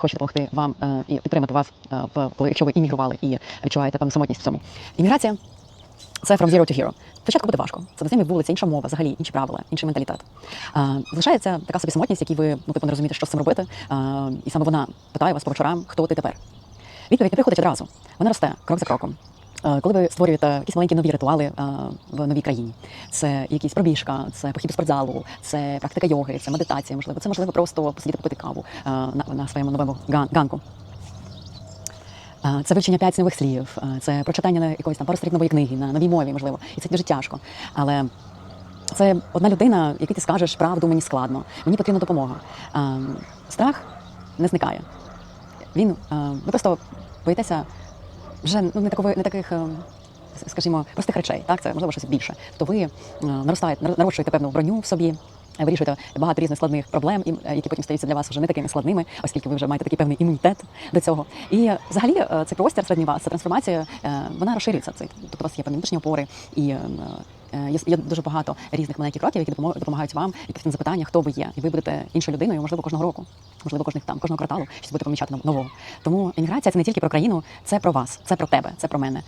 хоче допомогти вам е, і підтримати вас, е, коли якщо ви іммігрували і відчуваєте певну самотність в цьому. Імміграція це from zero to hero. Спочатку буде важко. Це незнайомі вулиця, інша мова, взагалі інші правила, інший менталітет. А, залишається така собі самотність, якій ви ну, типу, не розумієте, що з цим робити. А, і саме вона питає вас по вечорам, хто ти тепер. Відповідь не приходить одразу. Вона росте крок за кроком. Коли ви створюєте якісь маленькі нові ритуали в новій країні, це якісь пробіжка, це похід до спортзалу, це практика йоги, це медитація, можливо, це можливо просто посидіти попити каву на, своєму новому ган- ганку. Це вивчення п'ять нових слів, це прочитання якоїсь там пару нової книги на новій мові, можливо. І це дуже тяжко. Але це одна людина, якій ти скажеш правду, мені складно, мені потрібна допомога. Страх не зникає. Він ви просто боїтеся вже ну, не такої, не таких. е, Скажімо, простих речей, так це можливо щось більше. То ви е, наростаєте, нар- нарощуєте певну броню в собі, е, вирішуєте багато різних складних проблем, е, які потім стаються для вас вже не такими складними, оскільки ви вже маєте такий певний імунітет до цього. І взагалі цей простір середній вас, ця трансформація, вона розширюється. Тобто у вас є певні внутрішні опори і. Е, Є, дуже багато різних маленьких кроків, які допомагають вам на запитання, хто ви є, і ви будете іншою людиною, можливо, кожного року, можливо, кожних там кожного кварталу щось буде помічати нов- нового. Тому імміграція це не тільки про країну, це про вас, це про тебе, це про мене.